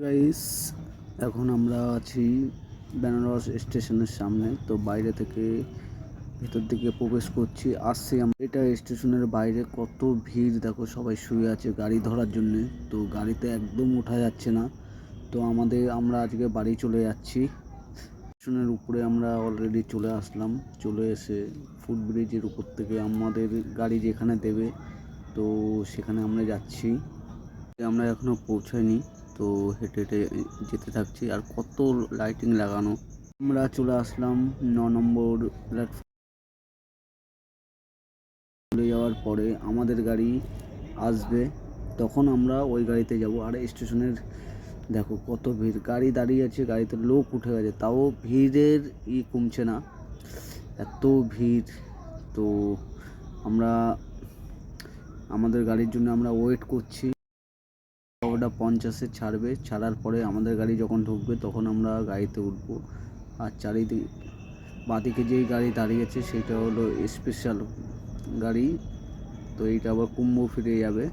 Guys এখন আমরা আছি বেনারস স্টেশনের সামনে। তো বাইরে থেকে ভেতর দিকে প্রবেশ করছি, আসছি আমরা। এটা স্টেশনের বাইরে কত ভিড়, দেখো সবাই শুয়ে আছে গাড়ি ধরার জন্য। তো গাড়িতে একদম ওঠা যাচ্ছে না। তো আমাদের, আমরা আজকে বাড়ি চলে যাচ্ছি। স্টেশনের উপরে আমরা অলরেডি চলে আসলাম। চলে এসে ফুট ব্রিজের উপর থেকে আমাদের গাড়ি যেখানে দেবে, তো সেখানে আমরা যাচ্ছি। আমরা এখনও পৌঁছাইনি। তো হেঁটে হেঁটে যেতে থাকছি। আর কত লাইটিং লাগানো। আমরা চলে আসলাম ন নম্বর প্ল্যাটফর্ম চলে যাওয়ার পরে আমাদের গাড়ি আসবে। তখন আমরা ওই গাড়িতে যাব। আর স্টেশনের দেখো কত ভিড়। গাড়ি দাঁড়িয়ে আছে, গাড়িতে লোক উঠে গেছে। তাও ভিড়ের ই কমছে না। এত ভিড়। তো আমরা, আমাদের গাড়ির জন্য আমরা ওয়েট করছি। ওটা পঞ্চাশে ছাড়বে, ছাড়ার পরে আমাদের গাড়ি যখন ঢুকবে তখন আমরা গাড়িতে উঠব। আর চারিদিক, বাঁদিকে যেই গাড়ি দাঁড়িয়েছে সেটা হলো স্পেশাল গাড়ি। তো এইটা আবার কুম্ভ ফিরে যাবে।